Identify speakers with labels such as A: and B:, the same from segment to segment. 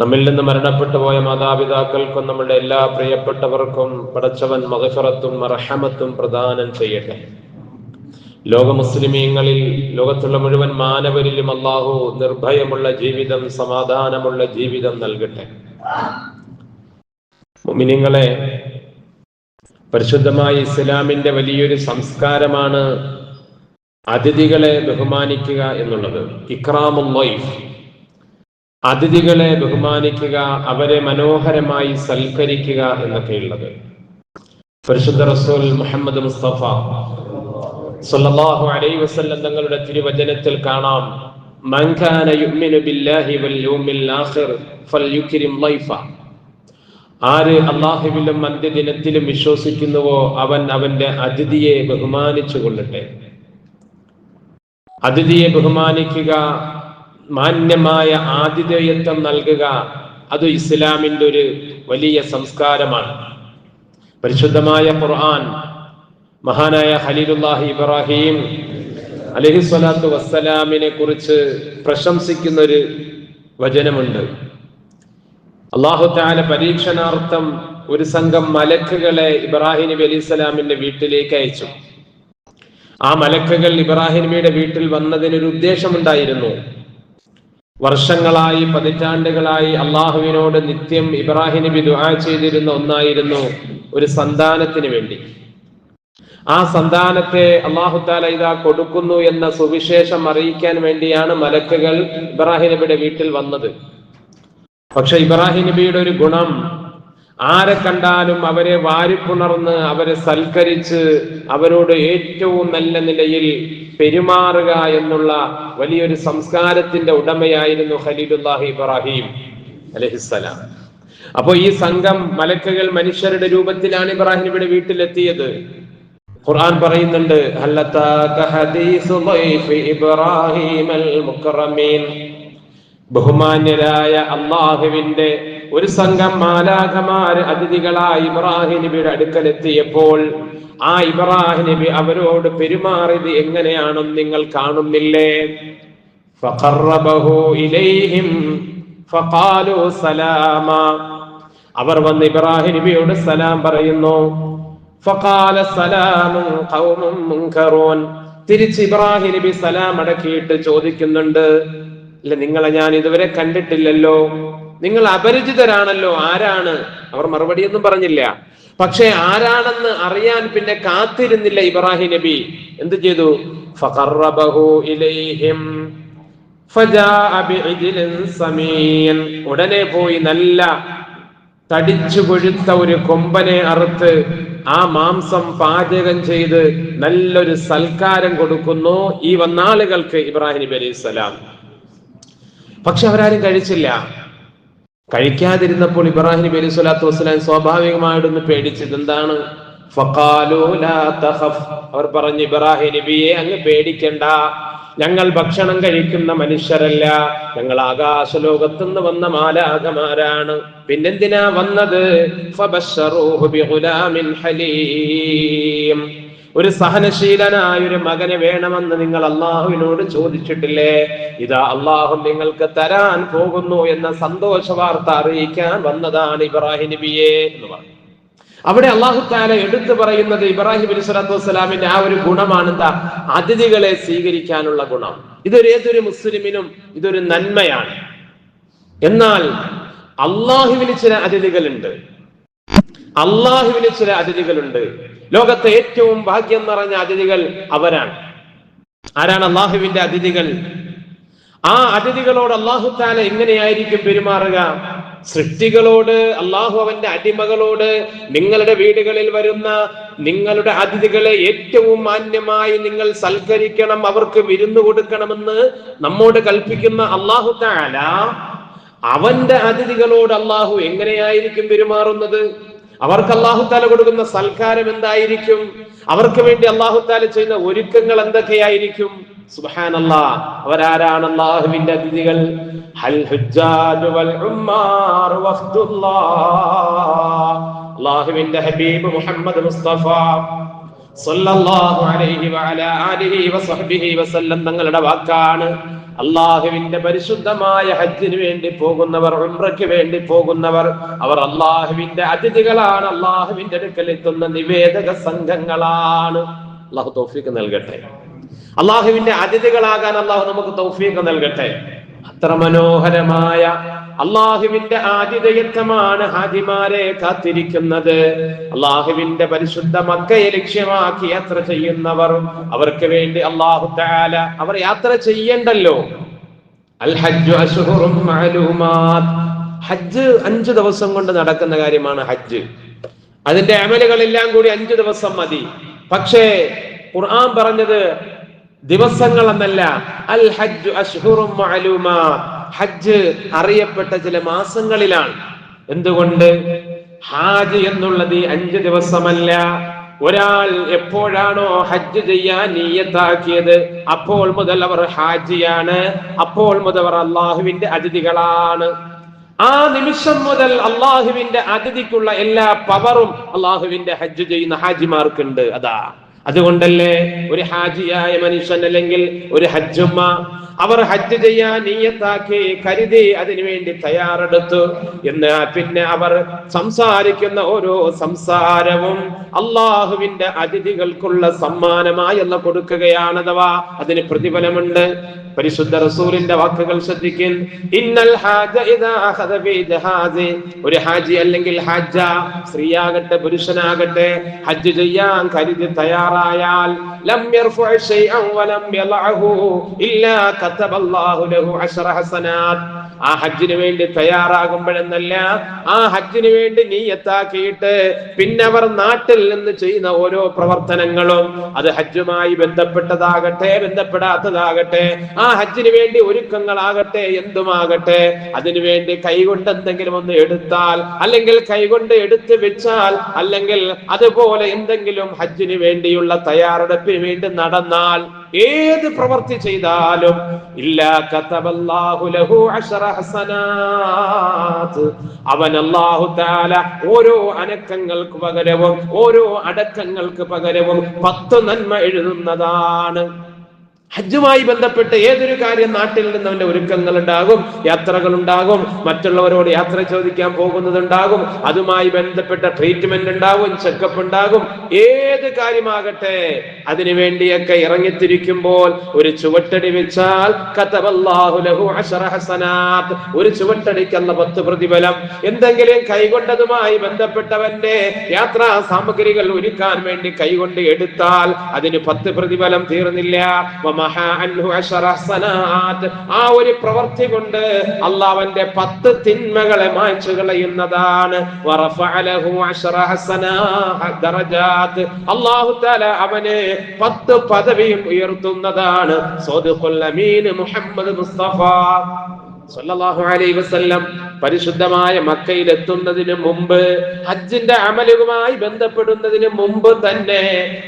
A: നമ്മിൽ നിന്ന് മരണപ്പെട്ടു പോയ മാതാപിതാക്കൾക്കും നമ്മുടെ എല്ലാ പ്രിയപ്പെട്ടവർക്കും പടച്ചവൻ മകഫറത്തും റഹമത്തും പ്രദാനം ചെയ്യട്ടെ. ലോക മുസ്ലിമീങ്ങളിൽ ലോകത്തുള്ള മുഴുവൻ മാനവരിലും അള്ളാഹു നിർഭയമുള്ള ജീവിതം സമാധാനമുള്ള ജീവിതം നൽകട്ടെ. മുമിനിങ്ങളെ പരിശുദ്ധമായ ഇസ്ലാമിന്റെ വലിയൊരു സംസ്കാരമാണ് അതിഥികളെ ബഹുമാനിക്കുക എന്നുള്ളത്. ഇക്രാമുൽ ലൈഫ്. അതിഥികളെ ബഹുമാനിക്കുക അവരെ മനോഹരമായി സൽക്കരിക്കുക എന്നൊക്കെയുള്ളത്. പരിശുദ്ധ റസൂൽ മുഹമ്മദ് മുസ്തഫ സല്ലല്ലാഹു അലൈഹി വസല്ലം തങ്ങളുടെ തിരുവചനത്തിൽ കാണാം. മൻ യുമിനു ബില്ലാഹി വൽ യൗമിൽ ലൈഫ അന്ത്യദിനത്തിലും വിശ്വസിക്കുന്നുവോ അവൻ അവന്റെ അതിഥിയെ ബഹുമാനിച്ചു കൊള്ളട്ടെ അതിഥിയെ ബഹുമാനിക്കുക മാന്യമായ ആതിഥേയത്വം നൽകുക അത് ഇസ്ലാമിന്റെ ഒരു വലിയ സംസ്കാരമാണ്. പരിശുദ്ധമായ ഖുർആൻ മഹാനായ ഹലീലുല്ലാഹി ഇബ്രാഹിം അലഹി സ്വലാത്തു വസ്സലാമിനെ കുറിച്ച് പ്രശംസിക്കുന്ന ഒരു വചനമുണ്ട്. അള്ളാഹു താല പരീക്ഷണാർത്ഥം ഒരു സംഘം മലക്കുകളെ ഇബ്രാഹിം നബി അലൈഹി സ്വലാമിന്റെ വീട്ടിലേക്ക് അയച്ചു. ആ മലക്കുകൾ ഇബ്രാഹിം നബിയുടെ വീട്ടിൽ വന്നതിനൊരു ഉദ്ദേശമുണ്ടായിരുന്നു. വർഷങ്ങളായി പതിറ്റാണ്ടുകളായി അള്ളാഹുവിനോട് നിത്യം ഇബ്രാഹിം നബി ദുആ ചെയ്തിരുന്ന ഒന്നായിരുന്നു ഒരു സന്താനത്തിന് വേണ്ടി. ആ സന്താനത്തെ അള്ളാഹു താല ഇതാ കൊടുക്കുന്നു എന്ന സുവിശേഷം അറിയിക്കാൻ വേണ്ടിയാണ് മലക്കുകൾ ഇബ്രാഹിം നബിയുടെ വീട്ടിൽ വന്നത്. പക്ഷെ ഇബ്രാഹിം നബിയുടെ ഒരു ഗുണം ആരെ കണ്ടാലും അവരെ വാരിപ്പുണർന്ന് അവരെ സൽക്കരിച്ച് അവരോട് ഏറ്റവും നല്ല നിലയിൽ പെരുമാറുക എന്നുള്ള വലിയൊരു സംസ്കാരത്തിന്റെ ഉടമയായിരുന്നു ഖലീലുല്ലാഹി ഇബ്രാഹിം അലഹിസ്സലാം. അപ്പോ ഈ സംഘം മലക്കുകൾ മനുഷ്യരുടെ രൂപത്തിലാണ് ഇബ്രാഹിം ഇവിടെ വീട്ടിലെത്തിയത്. ഖുർആൻ പറയുന്നുണ്ട് ബഹുമാന്യരായ അള്ളാഹുവിന്റെ ഒരു സംഘം മാലാഖമാര് അതിഥികളായി ഇബ്രാഹിം നബിയുടെ അടുക്കലെത്തിയപ്പോൾ ആ ഇബ്രാഹിം നബി അവരോട് പെരുമാറിയത് എങ്ങനെയാണെന്ന് നിങ്ങൾ കാണുന്നില്ലേ? സലാമ. അവർ വന്ന് ഇബ്രാഹിം നബിയോട് സലാം പറയുന്നു ഫഖാല ഖൗമുൻ മുൻകറൂൻ തിരിച്ച് ഇബ്രാഹിം നബി സലാം അടക്കിയിട്ട് ചോദിക്കുന്നുണ്ട് ഇല്ല നിങ്ങളെ ഞാൻ ഇതുവരെ കണ്ടിട്ടില്ലല്ലോ. നിങ്ങൾ അപരിചിതരാണല്ലോ ആരാണ്? അവർ മറുപടി ഒന്നും പറഞ്ഞില്ല. പക്ഷെ ആരാണെന്ന് അറിയാൻ പിന്നെ കാത്തിരുന്നില്ല ഇബ്രാഹിം നബി. എന്ത് ചെയ്തു? ഉടനെ പോയി നല്ല തടിച്ചു കൊഴുത്ത ഒരു കൊമ്പനെ അറുത്ത് ആ മാംസം പാചകം ചെയ്ത് നല്ലൊരു സൽക്കാരം കൊടുക്കുന്നു ഈ വന്നാളുകൾക്ക് ഇബ്രാഹിം നബി അലൈഹി സ്വലാം പക്ഷെ അവരാരും കഴിച്ചില്ല. കഴിക്കാതിരുന്നപ്പോൾ ഇബ്രാഹിം നബി അലൈഹി സ്വലാത്തു വസ്സലാം സ്വാഭാവികമായിട്ടൊന്ന് പേടിച്ചത് എന്താണ്? അവർ പറഞ്ഞു ഇബ്രാഹിം നബിയെ അങ്ങ് പേടിക്കണ്ട. ഞങ്ങൾ ഭക്ഷണം കഴിക്കുന്ന മനുഷ്യരല്ല. ഞങ്ങൾ ആകാശലോകത്തു നിന്ന് വന്ന മാലാകമാരാണ് പിന്നെന്തിനാ വന്നത്? ഒരു സഹനശീലനായ ഒരു മകനെ വേണമെന്ന് നിങ്ങൾ അള്ളാഹുവിനോട് ചോദിച്ചിട്ടില്ലേ? ഇതാ അള്ളാഹു നിങ്ങൾക്ക് തരാൻ പോകുന്നു എന്ന സന്തോഷ വാർത്ത അറിയിക്കാൻ വന്നതാണ് ഇബ്രാഹിം നബിയെ എന്ന് പറഞ്ഞു. അവിടെ അള്ളാഹു താല എടുത്തു പറയുന്നത് ഇബ്രാഹിം അലി സ്വലാത്തു വസ്സലാമിന്റെ ആ ഒരു ഗുണമാണ് എന്താ? അതിഥികളെ സ്വീകരിക്കാനുള്ള ഗുണം. ഇതൊരു ഏതൊരു മുസ്ലിമിനും ഇതൊരു നന്മയാണ്. എന്നാൽ അള്ളാഹുവിന് ചില അതിഥികളുണ്ട്. അള്ളാഹുവിന് ചില അതിഥികളുണ്ട്. ലോകത്തെ ഏറ്റവും ഭാഗ്യം നിറഞ്ഞ അതിഥികൾ അവരാണ്. ആരാണ് അള്ളാഹുവിന്റെ അതിഥികൾ? ആ അതിഥികളോട് അള്ളാഹു താല എങ്ങനെയായിരിക്കും പെരുമാറുക? സൃഷ്ടികളോട് അള്ളാഹു അവന്റെ അടിമകളോട് നിങ്ങളുടെ വീടുകളിൽ വരുന്ന നിങ്ങളുടെ അതിഥികളെ ഏറ്റവും മാന്യമായി നിങ്ങൾ സൽക്കരിക്കണം അവർക്ക് വിരുന്നു കൊടുക്കണമെന്ന് നമ്മോട് കൽപ്പിക്കുന്ന അള്ളാഹു താല അവന്റെ അതിഥികളോട് അള്ളാഹു എങ്ങനെയായിരിക്കും പെരുമാറുന്നത്? അവർക്ക് അള്ളാഹു താല കൊടുക്കുന്ന സൽക്കാരം എന്തായിരിക്കും? അവർക്ക് വേണ്ടി അള്ളാഹു താല ചെയ്യുന്ന ഒരുക്കങ്ങൾ എന്തൊക്കെയായിരിക്കും? സുബ്ഹാനല്ലാ. അവരാരാണ് അള്ളാഹുവിന്റെ അതിഥികൾ? അള്ളാഹുവിന്റെ ഹബീബ് മുഹമ്മദ് മുസ്തഫ തങ്ങളുടെ വാക്കാണ്. അള്ളാഹുവിന്റെ പരിശുദ്ധമായ ഹജ്ജിന് വേണ്ടി പോകുന്നവർ ഉംറയ്ക്ക് വേണ്ടി പോകുന്നവർ അവർ അള്ളാഹുവിന്റെ അതിഥികളാണ്. അള്ളാഹുവിന്റെ അടുക്കലെത്തുന്ന നിവേദക സംഘങ്ങളാണ്. അള്ളാഹു തൗഫീഖ് നൽകട്ടെ. അള്ളാഹുവിന്റെ അതിഥികളാകാൻ അള്ളാഹു നമുക്ക് തൗഫീഖ് നൽകട്ടെ. അത്ര മനോഹരമായ അള്ളാഹുവിന്റെ ആതിഥേയത്വമാണ് ഹാജിമാരെ കാത്തിരിക്കുന്നത്. അള്ളാഹുവിന്റെ പരിശുദ്ധ മക്കയെ ലക്ഷ്യമാക്കി യാത്ര ചെയ്യുന്നവർ അവർക്ക് വേണ്ടി അള്ളാഹു താല അവർ യാത്ര ചെയ്യണ്ടല്ലോ. അൽ ഹജ്ജു ഹജ്ജ് അഞ്ചു ദിവസം കൊണ്ട് നടക്കുന്ന കാര്യമാണ് ഹജ്ജ്. അതിന്റെ അമലുകളെല്ലാം കൂടി അഞ്ചു ദിവസം മതി. പക്ഷേ ഖുർആൻ പറഞ്ഞത് ദിവസങ്ങൾ എന്നല്ല അൽ ഹജ്ജ് അഷ്ഹുറും ഹജ്ജ് അറിയപ്പെട്ട ചില മാസങ്ങളിലാണ്. എന്തുകൊണ്ട്? ഹാജ് എന്നുള്ളത് അഞ്ച് ദിവസമല്ല. ഒരാൾ എപ്പോഴാണോ ഹജ്ജ് ചെയ്യാൻ നീയത്താക്കിയത് അപ്പോൾ മുതൽ അവർ ഹാജിയാണ്. അപ്പോൾ മുതൽ അവർ അള്ളാഹുവിന്റെ അതിഥികളാണ്. ആ നിമിഷം മുതൽ അള്ളാഹുവിന്റെ അതിഥിക്കുള്ള എല്ലാ പവറും അള്ളാഹുവിന്റെ ഹജ്ജ് ചെയ്യുന്ന ഹാജിമാർക്കുണ്ട്. അതാ. അതുകൊണ്ടല്ലേ ഒരു ഹാജിയായ മനുഷ്യൻ അല്ലെങ്കിൽ ഒരു ഹജ്ജുമ്മ അവർ ഹജ്ജ് ചെയ്യാൻ നീയത്താക്കി കരുതി അതിനുവേണ്ടി തയ്യാറെടുത്തു. എന്ന് പിന്നെ അവർ സംസാരിക്കുന്ന ഓരോ സംസാരവും അള്ളാഹുവിന്റെ അതിഥികൾക്കുള്ള സമ്മാനമായി എന്ന് കൊടുക്കുകയാണ് അഥവാ അതിന് പ്രതിഫലമുണ്ട്. പരിശുദ്ധ റസൂലിന്റെ വാക്കുകൾ ശ്രദ്ധിക്കും ഇന്നൽ ഹാജ ഒരു ഹാജി അല്ലെങ്കിൽ ഹാജ സ്ത്രീയാകട്ടെ പുരുഷനാകട്ടെ ഹജ്ജ് ചെയ്യാൻ കരുതി തയ്യാറായാൽ ലം യർഫഉ ശൈഅൻ വലം യളഅഹു ഇല്ലാ കതബല്ലാഹു ലഹു അശ്റ ഹസനാത്ത് ആ ഹജ്ജിന് വേണ്ടി തയ്യാറാകുമ്പോഴെന്നല്ല ആ ഹജ്ജിന് വേണ്ടി നീയത്താക്കിയിട്ട് പിന്നെ അവർ നാട്ടിൽ നിന്ന് ചെയ്യുന്ന ഓരോ പ്രവർത്തനങ്ങളും അത് ഹജ്ജുമായി ബന്ധപ്പെട്ടതാകട്ടെ ബന്ധപ്പെടാത്തതാകട്ടെ ആ ഹജ്ജിന് വേണ്ടി ഒരുക്കങ്ങളാകട്ടെ എന്തുമാകട്ടെ അതിനു വേണ്ടി കൈകൊണ്ട് എന്തെങ്കിലും ഒന്ന് എടുത്താൽ അല്ലെങ്കിൽ കൈകൊണ്ട് എടുത്തു വെച്ചാൽ അല്ലെങ്കിൽ അതുപോലെ എന്തെങ്കിലും ഹജ്ജിന് വേണ്ടിയുള്ള തയ്യാറെടുപ്പിന് വേണ്ടി നടന്നാൽ ഏത് പ്രവൃത്തി ചെയ്താലും അവൻ അല്ലാഹു തആല ഓരോ അനക്കങ്ങൾക്ക് പകരവും ഓരോ അടക്കങ്ങൾക്ക് പകരവും പത്ത് നന്മ എഴുതുന്നതാണ്. ഹജ്ജുമായി ബന്ധപ്പെട്ട് ഏതൊരു കാര്യം നാട്ടിൽ നിന്ന് അവന്റെ ഒരുക്കങ്ങൾ ഉണ്ടാകും യാത്രകൾ ഉണ്ടാകും മറ്റുള്ളവരോട് യാത്ര ചോദിക്കാൻ പോകുന്നതുണ്ടാകും അതുമായി ബന്ധപ്പെട്ട ട്രീറ്റ്മെന്റ് ഉണ്ടാകും ചെക്കപ്പ് ഉണ്ടാകും ഏത് കാര്യമാകട്ടെ അതിനു വേണ്ടിയൊക്കെ ഇറങ്ങിത്തിരിക്കുമ്പോൾ ഒരു ചുവട്ടടി വെച്ചാൽ ഒരു ചുവട്ടടിക്കുള്ള പത്ത് പ്രതിഫലം. എന്തെങ്കിലും കൈകൊണ്ടതുമായി ബന്ധപ്പെട്ടവന്റെ യാത്രാ സാമഗ്രികൾ ഒരുക്കാൻ വേണ്ടി കൈകൊണ്ട് എടുത്താൽ അതിന് പത്ത് പ്രതിഫലം തീർന്നില്ല. ആ ഒരു പ്രവൃത്തി കൊണ്ട് അള്ളാവന്റെ പത്ത് തിന്മകളെ മായ്ച്ചു കളയുന്നതാണ്. അള്ളാഹു താല അവന് പത്ത് പദവിയും ഉയർത്തുന്നതാണ്. മുഹമ്മദ് മുസ്തഫ. സല്ലല്ലാഹു അലൈഹി വസല്ലം പരിശുദ്ധമായ മക്കയിൽ എത്തുന്നതിന് മുമ്പ് ഹജ്ജിന്റെ അമലുമായി ബന്ധപ്പെടുന്നതിന് മുമ്പ് തന്നെ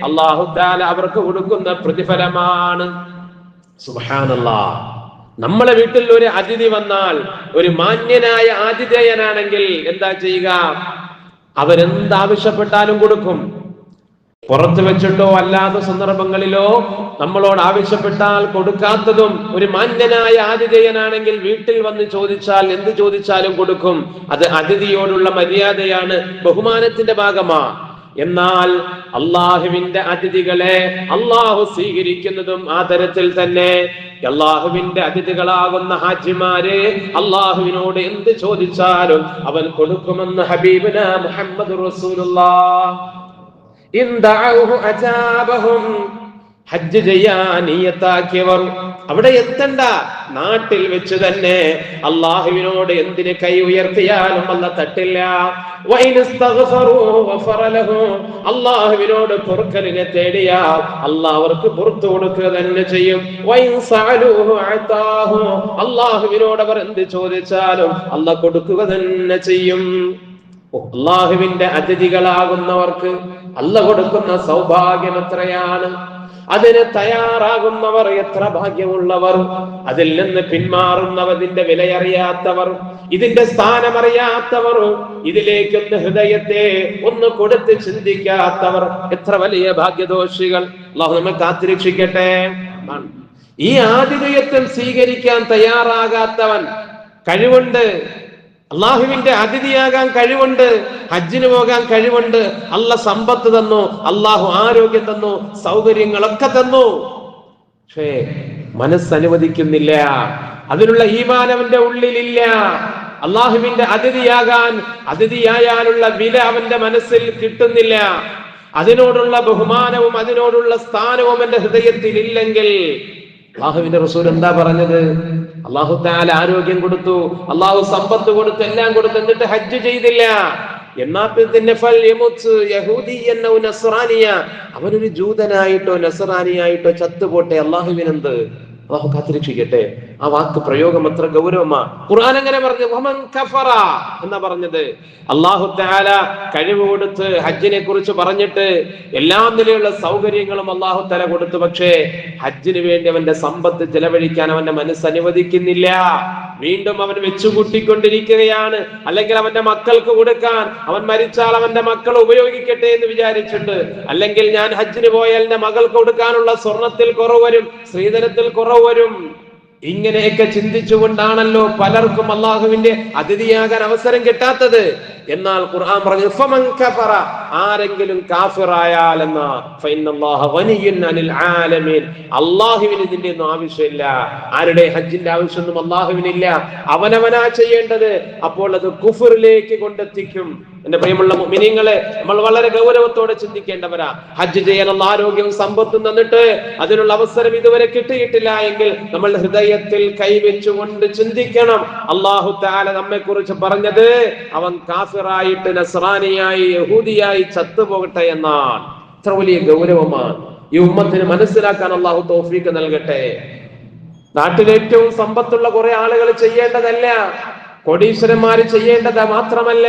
A: അള്ളാഹു താല അവർക്ക് കൊടുക്കുന്ന പ്രതിഫലമാണ്. സുബ്ഹാനല്ലാഹ് നമ്മളെ വീട്ടിൽ ഒരു അതിഥി വന്നാൽ ഒരു മാന്യനായ ആതിഥേയനാണെങ്കിൽ എന്താ ചെയ്യുക? അവരെന്താവശ്യപ്പെട്ടാലും കൊടുക്കും. പുറത്തു വെച്ചിട്ടോ അല്ലാത്ത സന്ദർഭങ്ങളിലോ നമ്മളോട് ആവശ്യപ്പെട്ടാൽ കൊടുക്കാത്തതും ഒരു മാന്യനായ ആതിഥേയനാണെങ്കിൽ വീട്ടിൽ വന്ന് ചോദിച്ചാൽ എന്ത് ചോദിച്ചാലും കൊടുക്കും. അത് അതിഥിയോടുള്ള മര്യാദയാണ് ബഹുമാനത്തിന്റെ ഭാഗമാ. എന്നാൽ അള്ളാഹുവിന്റെ അതിഥികളെ അള്ളാഹു സ്വീകരിക്കുന്നതും ആ തരത്തിൽ തന്നെ. അള്ളാഹുവിന്റെ അതിഥികളാകുന്ന ഹാജിമാര് അള്ളാഹുവിനോട് എന്ത് ചോദിച്ചാലും അവൻ കൊടുക്കുമെന്ന് ഹബീബന മുഹമ്മദ് അജാബഹും ഹജ്ജ് ചെയ്യാൻ നീയത്താക്കിയവർ അവിടെ എത്തണ്ട നാട്ടിൽ വെച്ച് തന്നെ അള്ളാഹുവിനോട് എന്തിന് കൈ ഉയർത്തിയാലും അല്ല തട്ടില്ല. അള്ളാഹുവിനോട് പൊറുക്കലിനെ തേടിയാൽ അള്ളാഹ് അവർക്ക് പുറത്തു കൊടുക്കുക തന്നെ ചെയ്യും. അള്ളാഹുവിനോട് അവർ എന്ത് ചോദിച്ചാലും അല്ല കൊടുക്കുക തന്നെ ചെയ്യും അള്ളാഹുവിന്റെ അതിഥികളാകുന്നവർക്ക് അല്ല കൊടുക്കുന്ന സൗഭാഗ്യം എത്രയാണ്? അതിന് തയ്യാറാകുന്നവർ എത്ര ഭാഗ്യമുള്ളവർ? അതിൽ നിന്ന് പിന്മാറുന്നവതിന്റെ വിലയറിയാത്തവർ ഇതിന്റെ സ്ഥാനമറിയാത്തവർ ഇതിലേക്കൊന്ന് ഹൃദയത്തെ ഒന്ന് കൊടുത്ത് ചിന്തിക്കാത്തവർ എത്ര വലിയ ഭാഗ്യദോഷികൾ. അള്ളാഹു നമ്മെ കാത്തിരക്ഷിക്കട്ടെ. ഈ ആതിഥേയത്വം സ്വീകരിക്കാൻ തയ്യാറാകാത്തവൻ കഴിവുണ്ട്. അള്ളാഹുവിന്റെ അതിഥിയാകാൻ കഴിവുണ്ട് ഹജ്ജിന് പോകാൻ കഴിവുണ്ട്. അല്ല സമ്പത്ത് തന്നു അള്ളാഹു ആരോഗ്യം തന്നു സൗകര്യങ്ങളൊക്കെ തന്നു. പക്ഷേ മനസ്സനുവദിക്കുന്നില്ല അതിനുള്ള ഈമാൻ അവന്റെ ഉള്ളിലില്ല. അള്ളാഹുവിന്റെ അതിഥിയാകാൻ അതിഥിയായാലുള്ള വില അവന്റെ മനസ്സിൽ കിട്ടുന്നില്ല. അതിനോടുള്ള ബഹുമാനവും അതിനോടുള്ള സ്ഥാനവും എന്റെ ഹൃദയത്തിൽ ഇല്ലെങ്കിൽ അള്ളാഹുവിന്റെ റസൂൽ എന്താ പറഞ്ഞത്? അള്ളാഹു താല ആരോഗ്യം കൊടുത്തു. അള്ളാഹു സമ്പത്ത് കൊടുത്തു എല്ലാം കൊടുത്തു എന്നിട്ട് ഹജ്ജ് ചെയ്തില്ല. അവനൊരു ജൂതനായിട്ടോ നസറാനിയായിട്ടോ ചത്തുപോട്ടെ അള്ളാഹുവിനെന്ത് അള്ളാഹു കാത്തിരക്ഷിക്കട്ടെ. ആ വാക്ക് പ്രയോഗം അത്ര ഗൗരവമാ. ഖുർആൻ എങ്ങനെ പറഞ്ഞു വമൻ കഫറ എന്നാ പറഞ്ഞത്. അള്ളാഹു താല കഴിവ് കൊടുത്ത് ഹജ്ജിനെ കുറിച്ച് പറഞ്ഞിട്ട് എല്ലാ നിലയുള്ള സൗകര്യങ്ങളും അള്ളാഹു തല കൊടുത്തു. പക്ഷേ ഹജ്ജിന് വേണ്ടി അവന്റെ സമ്പത്ത് ചെലവഴിക്കാൻ അവന്റെ മനസ്സ് അനുവദിക്കുന്നില്ല. വീണ്ടും അവൻ വെച്ചുകൂട്ടിക്കൊണ്ടിരിക്കുകയാണ്. അല്ലെങ്കിൽ അവന്റെ മക്കൾക്ക് കൊടുക്കാൻ അവൻ മരിച്ചാൽ അവന്റെ മക്കൾ ഉപയോഗിക്കട്ടെ എന്ന് വിചാരിച്ചിട്ട് അല്ലെങ്കിൽ ഞാൻ ഹജ്ജിന് പോയാൽ എന്റെ മകൾക്ക് കൊടുക്കാനുള്ള സ്വർണത്തിൽ കുറവ് വരും സ്ത്രീധനത്തിൽ കുറവ് വരും. ഇങ്ങനെയൊക്കെ ചിന്തിച്ചുകൊണ്ടാണല്ലോ പലർക്കും അള്ളാഹുവിന്റെ അതിഥിയാകാൻ അവസരം കിട്ടാത്തത്. എന്നാൽ ഖുർആൻ പറഞ്ഞു കഫറ ആരെങ്കിലും കാഫിറായാൽ എന്ന അള്ളാഹുവിന് ഇതിന്റെ ഒന്നും ആവശ്യമില്ല. ആരുടെ ഹജ്ജിന്റെ ആവശ്യമൊന്നും അള്ളാഹുവിനില്ല അവനവനാ ചെയ്യേണ്ടത്. അപ്പോൾ അത് കുഫറിലേക്ക് കൊണ്ടെത്തിക്കും. എന്റെ പ്രിയമുള്ള മിനിങ്ങളെ നമ്മൾ വളരെ ഗൗരവത്തോടെ ചിന്തിക്കേണ്ടവരാ. ഹജ്ജ് ചെയ്യാനുള്ള ആരോഗ്യവും സമ്പത്തും തന്നിട്ട് അതിനുള്ള അവസരം ഇതുവരെ കിട്ടിയിട്ടില്ല എങ്കിൽ നമ്മൾ ഹൃദയത്തിൽ കൈവച്ചുകൊണ്ട് ചിന്തിക്കണം. അള്ളാഹു താല നമ്മെ കുറിച്ച് പറഞ്ഞത് അവൻ കാഫിറായിട്ട് നസ്രാനിയായി യഹൂദിയായി ചത്തുപോകട്ടെ എന്നാണ്. ഇത്ര വലിയ ഗൗരവമാണ്. ഈ ഉമ്മത്തിന് മനസ്സിലാക്കാൻ അള്ളാഹു തോഫീക്ക് നൽകട്ടെ. നാട്ടിൽ ഏറ്റവും സമ്പത്തുള്ള കുറെ ആളുകൾ ചെയ്യേണ്ടതല്ല. കോടീശ്വരന്മാര് ചെയ്യേണ്ടത് മാത്രമല്ല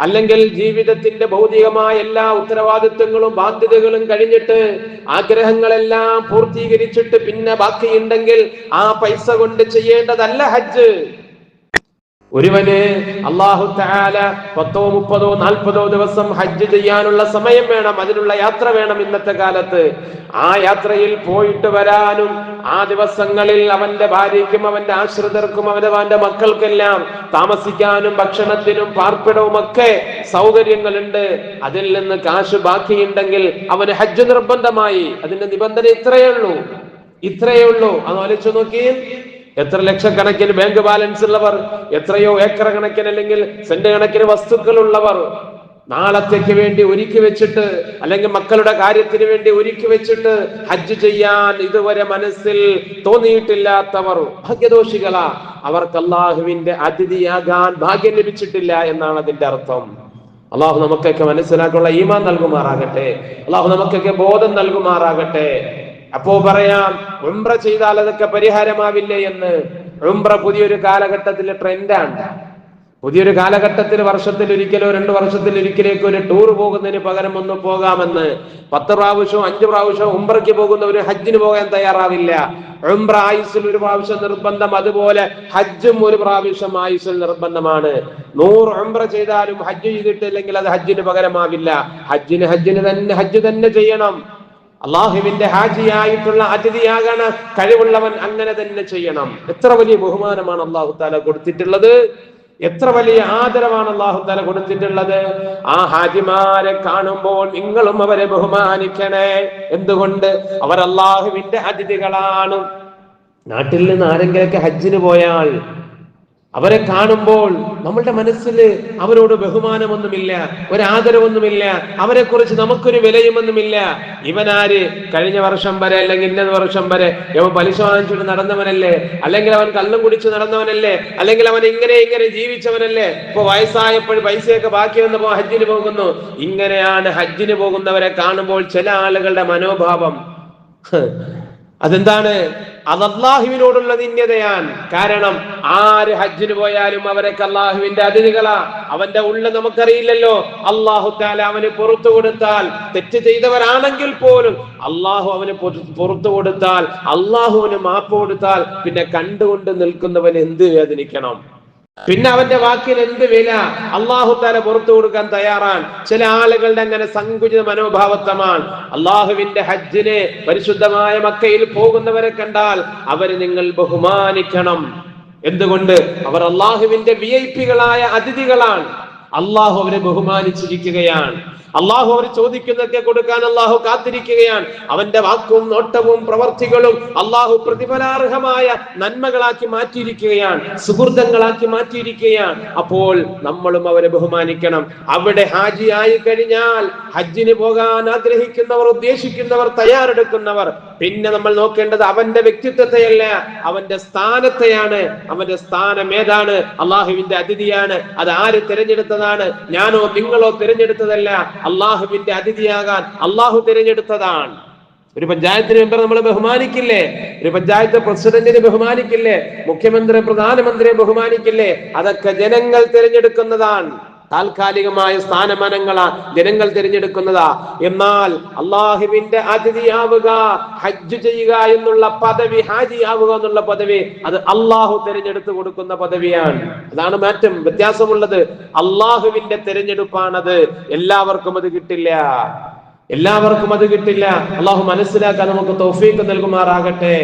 A: അല്ലെങ്കിൽ ജീവിതത്തിന്റെ ഭൗതികമായ എല്ലാ ഉത്തരവാദിത്വങ്ങളും ബാധ്യതകളും കഴിഞ്ഞിട്ട് ആഗ്രഹങ്ങളെല്ലാം പൂർത്തീകരിച്ചിട്ട് പിന്നെ ബാക്കിയുണ്ടെങ്കിൽ ആ പൈസ കൊണ്ട് ചെയ്യേണ്ടതല്ല ഹജ്ജ്. ഒരുവന് അള്ളാഹു താല പത്തോ മുപ്പതോ നാൽപ്പതോ ദിവസം ഹജ്ജ് ചെയ്യാനുള്ള സമയം വേണം അതിനുള്ള യാത്ര വേണം ഇന്നത്തെ കാലത്ത്. ആ യാത്രയിൽ പോയിട്ട് വരാനും ആ ദിവസങ്ങളിൽ അവന്റെ ഭാര്യയ്ക്കും അവന്റെ ആശ്രിതർക്കും അവന്റെ അവന്റെ മക്കൾക്കെല്ലാം താമസിക്കാനും ഭക്ഷണത്തിനും പാർപ്പിടവും ഒക്കെ സൗകര്യങ്ങളുണ്ട്. അതിൽ നിന്ന് കാശ് ബാക്കിയുണ്ടെങ്കിൽ അവന് ഹജ്ജ് നിർബന്ധമായി. അതിന്റെ നിബന്ധന ഇത്രയേ ഉള്ളൂ. ഇത്രയേ ഉള്ളൂ. അത് ആലോചിച്ചു നോക്കി എത്ര ലക്ഷക്കണക്കിന് ബാങ്ക് ബാലൻസ് ഉള്ളവർ എത്രയോ ഏക്കർ കണക്കിന് അല്ലെങ്കിൽ സെന്റ് കണക്കിന് വസ്തുക്കൾ ഉള്ളവർ നാളത്തേക്ക് വേണ്ടി ഒരുക്കി വെച്ചിട്ട് അല്ലെങ്കിൽ മക്കളുടെ കാര്യത്തിന് വേണ്ടി ഒരുക്കി വെച്ചിട്ട് ഹജ്ജ് ചെയ്യാൻ ഇതുവരെ മനസ്സിൽ തോന്നിയിട്ടില്ലാത്തവർ ഭാഗ്യദോഷികളാ. അവർക്ക് അള്ളാഹുവിന്റെ അതിഥിയാകാൻ ഭാഗ്യം ലഭിച്ചിട്ടില്ല എന്നാണ് അതിന്റെ അർത്ഥം. അള്ളാഹു നമുക്കൊക്കെ മനസ്സിലാക്കുള്ള ഈമാൻ നൽകുമാറാകട്ടെ. അള്ളാഹു നമുക്കൊക്കെ ബോധം നൽകുമാറാകട്ടെ. അപ്പോ പറയാം ഉംറ ചെയ്താൽ അതൊക്കെ പരിഹാരമാവില്ലേ എന്ന്. ഉംറ പുതിയൊരു കാലഘട്ടത്തിൽ ട്രെൻഡാണ്. പുതിയൊരു കാലഘട്ടത്തിൽ വർഷത്തിൽ ഒരിക്കലോ രണ്ടു വർഷത്തിൽ ഒരിക്കലേക്ക് ഒരു ടൂർ പോകുന്നതിന് പകരം ഒന്ന് പോകാമെന്ന്. പത്ത് പ്രാവശ്യവും അഞ്ചു പ്രാവശ്യവും ഉംറയ്ക്ക് പോകുന്ന ഒരു ഹജ്ജിന് പോകാൻ തയ്യാറാവില്ല. ഉംറ ആയുസിൽ ഒരു പ്രാവശ്യം നിർബന്ധം അതുപോലെ ഹജ്ജും ഒരു പ്രാവശ്യം ആയുസിൽ നിർബന്ധമാണ്. നൂറ് ഉംറ ചെയ്താലും ഹജ്ജ് ചെയ്തിട്ടില്ലെങ്കിൽ അത് ഹജ്ജിന് പകരമാവില്ല. ഹജ്ജിന് ഹജ്ജിന് തന്നെ ഹജ്ജ് തന്നെ ചെയ്യണം. അള്ളാഹുവിന്റെ ഹാജിയായിട്ടുള്ള അതിഥിയാകണ കഴിവുള്ളവൻ അങ്ങനെ തന്നെ ചെയ്യണം. എത്ര വലിയ ബഹുമാനമാണ് അള്ളാഹു താല കൊടുത്തിട്ടുള്ളത്? എത്ര വലിയ ആദരവാണ് അള്ളാഹു താല കൊടുത്തിട്ടുള്ളത്? ആ ഹാജിമാരെ കാണുമ്പോൾ നിങ്ങളും അവരെ ബഹുമാനിക്കണേ. എന്തുകൊണ്ട്? അവർ അള്ളാഹുവിന്റെ അതിഥികളാണ്. നാട്ടിൽ നിന്ന് ആരെങ്കിലൊക്കെ ഹജ്ജിന് പോയാൽ അവരെ കാണുമ്പോൾ നമ്മളുടെ മനസ്സിൽ അവരോട് ബഹുമാനമൊന്നുമില്ല ഒരാദരവൊന്നുമില്ല അവരെ കുറിച്ച് നമുക്കൊരു വിലയുമൊന്നുമില്ല. ഇവനാര് കഴിഞ്ഞ വർഷം വരെ അല്ലെങ്കിൽ ഇന്ന വർഷം വരെ ഇവ പലിശ വാങ്ങിച്ചിട്ട് നടന്നവനല്ലേ? അല്ലെങ്കിൽ അവൻ കള്ളും കുടിച്ച് നടന്നവനല്ലേ? അല്ലെങ്കിൽ അവൻ ഇങ്ങനെ ഇങ്ങനെ ജീവിച്ചവനല്ലേ? ഇപ്പൊ വയസ്സായപ്പോൾ പൈസയൊക്കെ ബാക്കി വന്നപ്പോ ഹജ്ജിന് പോകുന്നു. ഇങ്ങനെയാണ് ഹജ്ജിന് പോകുന്നവരെ കാണുമ്പോൾ ചില ആളുകളുടെ മനോഭാവം. അതെന്താണ്? അതല്ലാഹുവിനോടുള്ള നിന്യതയാൻ കാരണം ആര് ഹജ്ജിന് പോയാലും അവരൊക്കെ അള്ളാഹുവിന്റെ അതിഥികളാ. അവന്റെ ഉള്ള നമുക്കറിയില്ലല്ലോ. അള്ളാഹു താല അവന് പുറത്തു കൊടുത്താൽ തെറ്റ് ചെയ്തവരാണെങ്കിൽ പോലും അള്ളാഹു അവന് പുറത്തു കൊടുത്താൽ അള്ളാഹുവിന് മാപ്പ് കൊടുത്താൽ പിന്നെ കണ്ടുകൊണ്ട് നിൽക്കുന്നവൻ എന്ത് വേദനിക്കണം? പിന്നെ അവന്റെ വാക്കിന് എന്ത് വില? അള്ളാഹു താല പുറത്തു കൊടുക്കാൻ തയ്യാറാണ്. ചില ആളുകളുടെ അങ്ങനെ സങ്കുചിത മനോഭാവത്വമാണ്. അള്ളാഹുവിന്റെ ഹജ്ജിന് പരിശുദ്ധമായ മക്കയിൽ പോകുന്നവരെ കണ്ടാൽ അവർ നിങ്ങൾ ബഹുമാനിക്കണം. എന്തുകൊണ്ട്? അവർ അള്ളാഹുവിന്റെ വി ഐ പികളായ അതിഥികളാണ്. അള്ളാഹു അവരെ ബഹുമാനിച്ചിരിക്കുകയാണ്. അള്ളാഹു അവർ ചോദിക്കുന്നതൊക്കെ കൊടുക്കാൻ അള്ളാഹു കാത്തിരിക്കുകയാണ്. അവന്റെ വാക്കും നോട്ടവും പ്രവർത്തികളും അള്ളാഹു പ്രതിഫലാർഹമായ നന്മകളാക്കി മാറ്റിയിരിക്കുകയാണ്. സുഹൃതങ്ങളാക്കി മാറ്റിയിരിക്കുകയാണ്. അപ്പോൾ നമ്മളും അവരെ ബഹുമാനിക്കണം. അവിടെ ഹാജി ആയി കഴിഞ്ഞാൽ ഹജ്ജിന് പോകാൻ ആഗ്രഹിക്കുന്നവർ ഉദ്ദേശിക്കുന്നവർ തയ്യാറെടുക്കുന്നവർ. പിന്നെ നമ്മൾ നോക്കേണ്ടത് അവന്റെ വ്യക്തിത്വത്തെയല്ല അവന്റെ സ്ഥാനത്തെയാണ്. അവന്റെ സ്ഥാനം ഏതാണ്? അള്ളാഹുവിന്റെ അതിഥിയാണ്. അത് ആര് തിരഞ്ഞെടുത്തതാണ്? ഞാനോ നിങ്ങളോ തിരഞ്ഞെടുത്തതല്ല. അള്ളാഹുവിന്റെ അതിഥിയാകാൻ അള്ളാഹു തിരഞ്ഞെടുത്തതാണ്. ഒരു പഞ്ചായത്ത് മെമ്പർ നമ്മൾ ബഹുമാനിക്കില്ലേ? ഒരു പഞ്ചായത്ത് പ്രസിഡന്റിനെ ബഹുമാനിക്കില്ലേ? മുഖ്യമന്ത്രി പ്രധാനമന്ത്രിയെ ബഹുമാനിക്കില്ലേ? അതൊക്കെ ജനങ്ങൾ തിരഞ്ഞെടുക്കുന്നതാണ്. താൽക്കാലികമായ സ്ഥാനമാനങ്ങളാ ജനങ്ങൾ തിരഞ്ഞെടുക്കുന്നതാ. എന്നാൽ അള്ളാഹുവിന്റെ അതിഥിയാവുക ഹജ്ജ് ചെയ്യുക എന്നുള്ള പദവി ഹാജിയാവുക എന്നുള്ള പദവി അത് അള്ളാഹു തിരഞ്ഞെടുത്ത് കൊടുക്കുന്ന പദവിയാണ്. അതാണ് മാറ്റം വ്യത്യാസമുള്ളത്. അള്ളാഹുവിന്റെ തിരഞ്ഞെടുപ്പാണത്. എല്ലാവർക്കും അത് കിട്ടില്ല. എല്ലാവർക്കും അത് കിട്ടില്ല. അള്ളാഹു മനസ്സിലാക്കാൻ നമുക്ക് തൗഫീക്ക് നൽകുമാറാകട്ടെ.